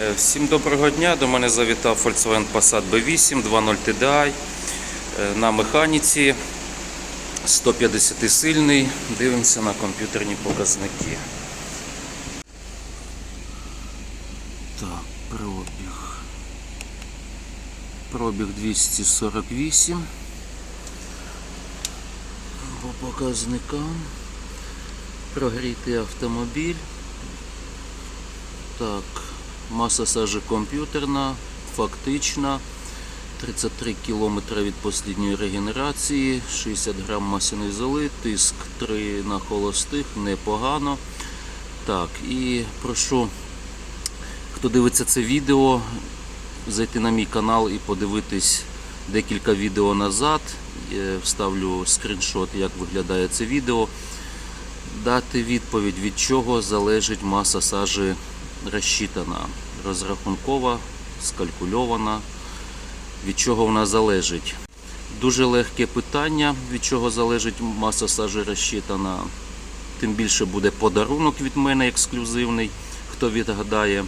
Е, Всім доброго дня. До мене завітав Volkswagen Passat B8 2.0 TDI Е, на механіці 150 сильний. Дивимося на комп'ютерні показники. Так, пробіг. Пробіг 248. По показникам. Прогрітий автомобіль. Так, маса сажі комп'ютерна, фактична. 33 км від послідньої регенерації, 60 грам масляної золи, тиск 3 на холостих, непогано. Так, і прошу, хто дивиться це відео, зайти на мій канал і подивитись декілька відео назад. Я вставлю скріншот, як виглядає це відео. Дати відповідь, від чого залежить маса сажі розчитана, розрахункова, скалькульована, від чого вона залежить. Дуже легке питання, від чого залежить маса сажі розчитана. Тим більше буде подарунок від мене ексклюзивний, хто відгадає.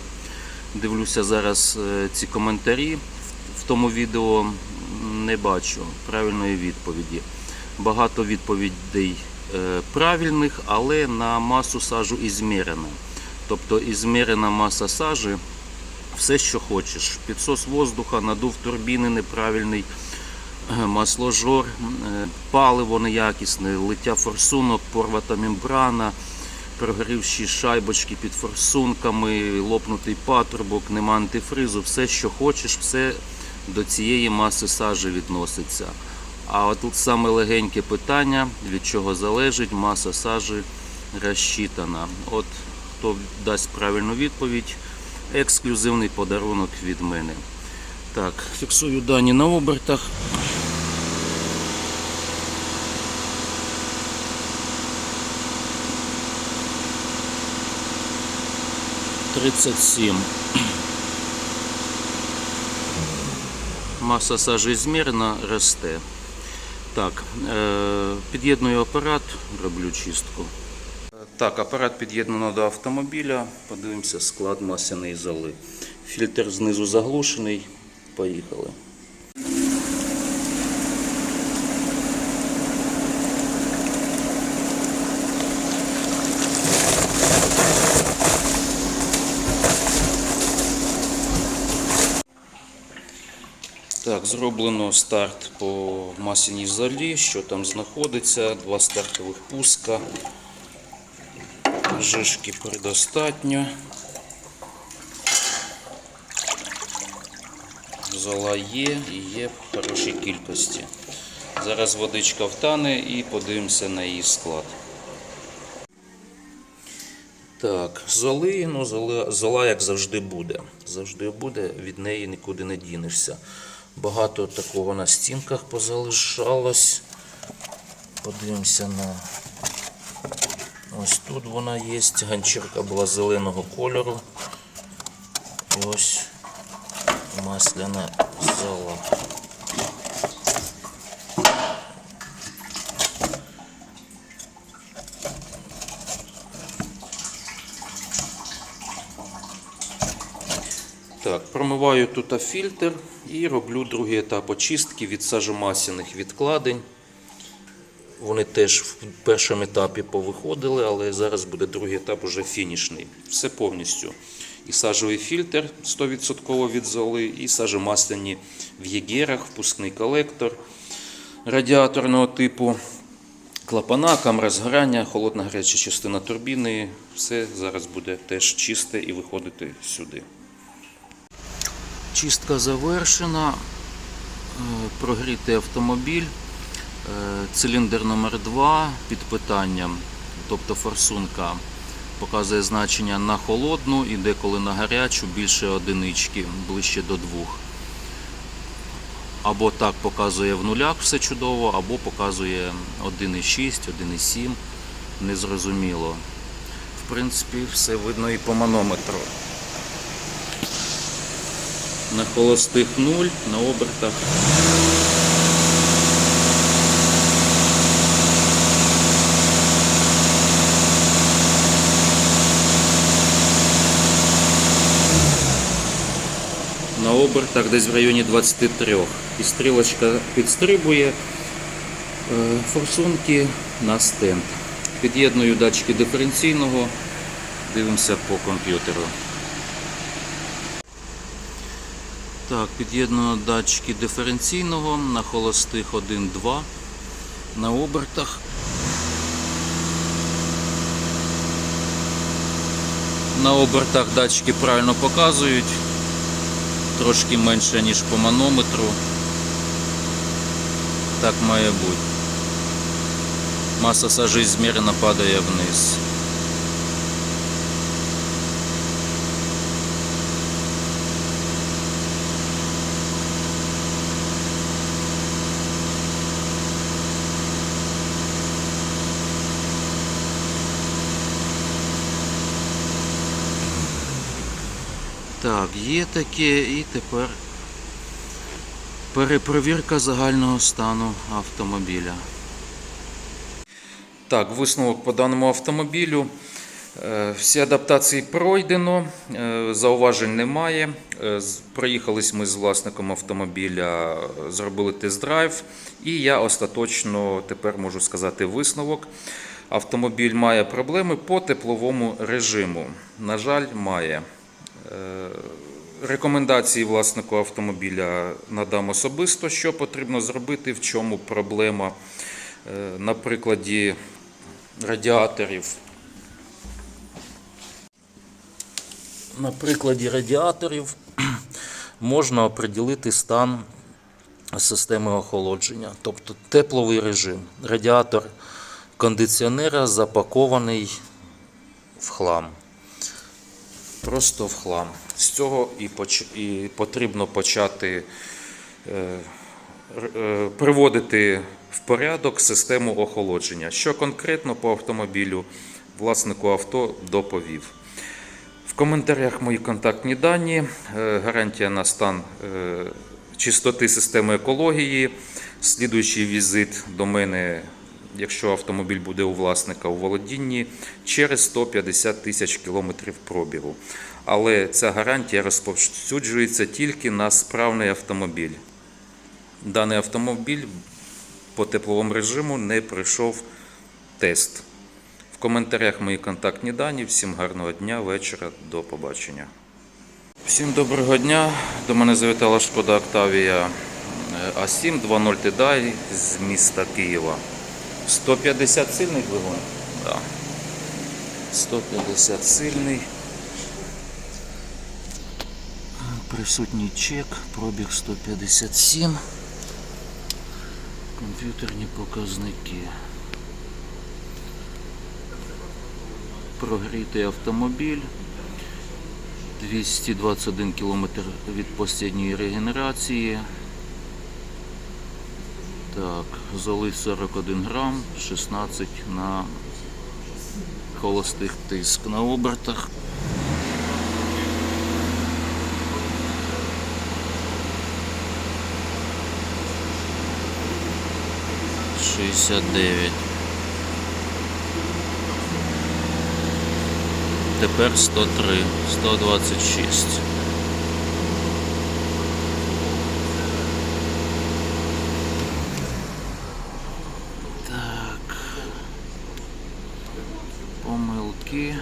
Дивлюся зараз е, ці коментарі в тому відео. Не бачу правильної відповіді. Багато відповідей е, правильних, але на масу сажу ізмірена. Тобто ізмірена маса сажі, все, що хочеш. Підсос воздуха, надув турбіни неправильний, е, масложор, е, паливо неякісне, лиття форсунок, порвата мембрана, прогорівші шайбочки під форсунками, лопнутий патрубок, нема антифризу, все, що хочеш, все до цієї маси сажі відноситься. А тут саме легеньке питання, від чого залежить маса сажі розчитана. От хто дасть правильну відповідь, ексклюзивний подарунок від мене. Так, фіксую дані на обертах. Тридцять сім. Маса сажі змірена, росте. Так, е, під'єдную апарат, роблю чистку. Так, апарат під'єднано до автомобіля. Подивимося склад масляної золи. Фільтр знизу заглушений. Поїхали. Так, зроблено старт по масляній золі, що там знаходиться, два стартових пуска. Жишки предостатньо. Зола є і є в хорошій кількості. Зараз водичка втане і подивимося на її склад. Так, золи, ну зола, зола як завжди буде. Завжди буде, від неї нікуди не дінешся. Багато такого на стінках позалишалось. Подивимося на ось тут вона є. Ганчірка була зеленого кольору. І ось масляна зола. Так, промиваю тут фільтр і роблю другий етап очистки від сажомасляних відкладень. Вони теж в першому етапі повиходили, але зараз буде другий етап уже фінішний. Все повністю. І сажовий фільтр 100% від золи, і сажомасляні в єгерах, впускний колектор радіаторного типу, клапана, камера згорання, холодна гаряча частина турбіни. Все зараз буде теж чисте і виходити сюди. Чистка завершена. Е, Прогрітий автомобіль. Е, Циліндр номер 2 під питанням, тобто форсунка показує значення на холодну і деколи на гарячу більше одинички, ближче до двох. Або так показує в нулях все чудово, або показує 1,6, 1,7. Незрозуміло. В принципі, все видно і по манометру. На холостих 0, на обертах на обертах десь в районі 23. І стрілочка підстрибує е, форсунки на стенд. Під'єдную датчики диференційного, дивимося по комп'ютеру. Так, під'єднано датчики диференційного на холостих 1-2 на обертах. На обертах датчики правильно показують, трошки менше, ніж по манометру. Так має бути. Маса сажі змірена падає вниз. Так, є таке і тепер перепровірка загального стану автомобіля. Так, висновок по даному автомобілю. Е, Всі адаптації пройдено, е, зауважень немає. Е, Проїхались ми з власником автомобіля, зробили тест-драйв, і я остаточно тепер можу сказати висновок. Автомобіль має проблеми по тепловому режиму. На жаль, має. Е, Рекомендації власнику автомобіля надам особисто, що потрібно зробити, в чому проблема. Е, На прикладі радіаторів. На прикладі радіаторів можна оприділити стан системи охолодження, тобто тепловий режим. Радіатор кондиціонера запакований в хлам. Просто в хлам. З цього і, поч... і потрібно почати е, е, приводити в порядок систему охолодження. Що конкретно по автомобілю власнику авто доповів. В коментарях мої контактні дані, е, гарантія на стан е, чистоти системи екології, слідуючий візит до мене, якщо автомобіль буде у власника у володінні, через 150 тисяч кілометрів пробігу. Але ця гарантія розповсюджується тільки на справний автомобіль. Даний автомобіль по тепловому режиму не пройшов тест. В коментарях мої контактні дані. Всім гарного дня, вечора, до побачення. Всім доброго дня. До мене завітала шкода Октавія е, А7 2.0 TDI з міста Києва. 150 сильний двигун? Да. 150 сильний. Присутній чек, пробіг 157. Комп'ютерні показники. Прогрітий автомобіль. 221 км від останньої регенерації. Так, золив 41 грам, 16 на холостих тиск на обертах. Шістдесят дев'ять. Тепер 103, 126. Так. Помилки.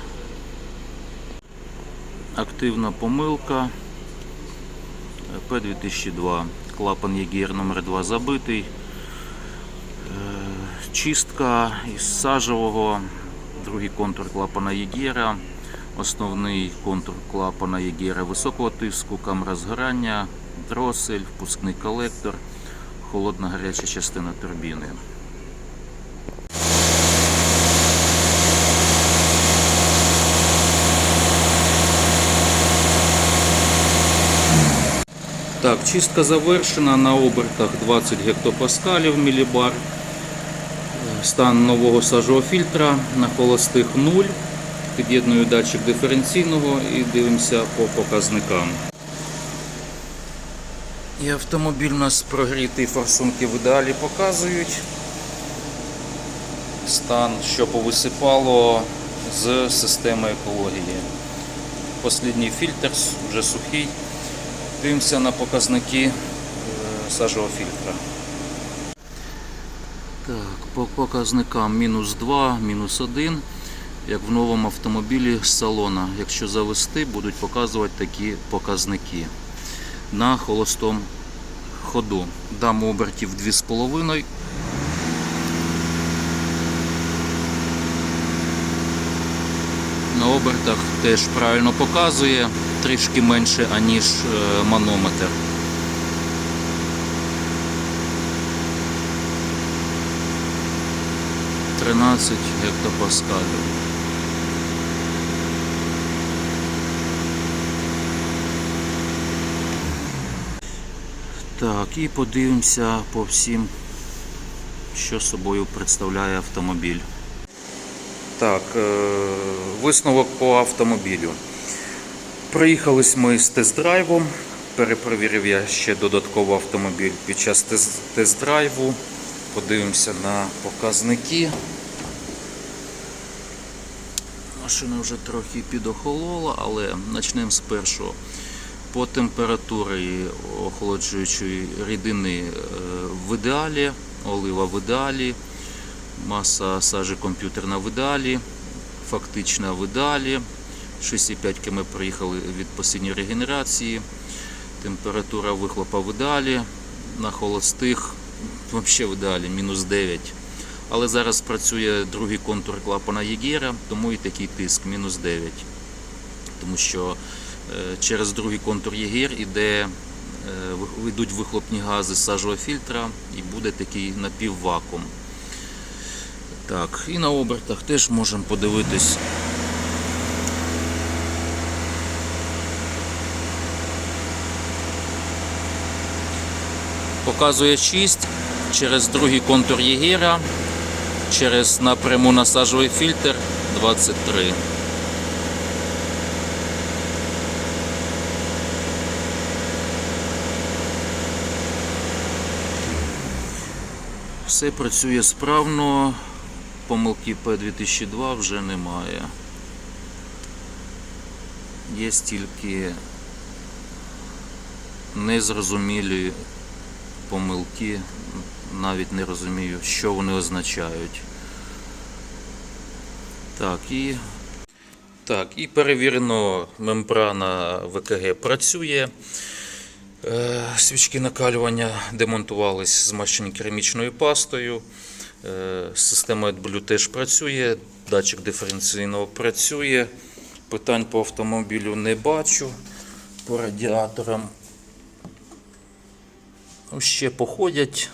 Активна помилка. П2002. Клапан Єгір номер 2 забитий. Е, Чистка із сажевого, другий контур клапана Єгера, основний контур клапана Єгера високого тиску, камера згорання, дросель, впускний колектор, холодна гаряча частина турбіни. Так, чистка завершена на обертах 20 гектопаскалів мілібар. Стан нового сажового фільтра на холостих 0. Під'єдную датчик диференційного і дивимося по показникам. І автомобіль у нас прогрітий, форсунки в ідеалі показують. Стан, що повисипало з системи екології. Послідній фільтр вже сухий. Дивимося на показники е, сажового фільтра. Так, по показникам мінус 2, мінус 1, як в новому автомобілі з салона. Якщо завести, будуть показувати такі показники на холостому ходу. Дам обертів 2,5. На обертах теж правильно показує, трішки менше, аніж е, манометр. Тринадцять гектопаскалів. Так, і подивимося по всім, що собою представляє автомобіль. Так, е, висновок по автомобілю. Приїхались ми з тест-драйвом. Перепровірив я ще додатково автомобіль під час тест- тест-драйву. Подивимося на показники. Машина вже трохи підохолола, але почнемо з першого. По температурі охолоджуючої рідини е, в ідеалі, олива в ідеалі, маса сажі комп'ютерна в ідеалі, фактична в ідеалі. 6,5 км приїхали від посильної регенерації. Температура вихлопа в ідеалі. На холостих взагалі в ідеалі, мінус 9. Але зараз працює другий контур клапана Єгера, тому і такий тиск, мінус 9. Тому що е, через другий контур Єгер іде, е, йдуть вихлопні гази з сажового фільтра і буде такий напіввакуум. Так, і на обертах теж можемо подивитись. Показує 6 через другий контур Єгера, через напряму насаджовий фільтр 23. Все працює справно, помилки P2002 вже немає. Є тільки незрозумілі помилки, навіть не розумію, що вони означають. Так, і, так, і перевірено, мембрана ВКГ працює. Е, Свічки накалювання демонтувались змащені керамічною пастою. Е, Система AdBlue теж працює, датчик диференційного працює. Питань по автомобілю не бачу. По радіаторам ще походять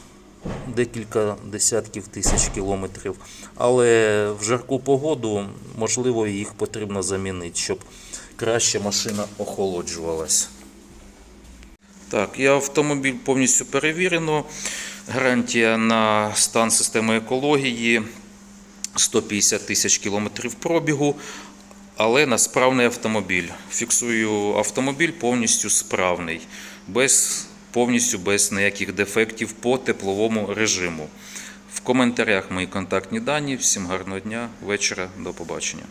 декілька десятків тисяч кілометрів, але в жарку погоду можливо їх потрібно замінити, щоб краще машина охолоджувалась. Так, і автомобіль повністю перевірено. Гарантія на стан системи екології 150 тисяч кілометрів пробігу, але на справний автомобіль. Фіксую автомобіль повністю справний, без, повністю без ніяких дефектів по тепловому режиму. В коментарях мої контактні дані. Всім гарного дня, вечора, до побачення.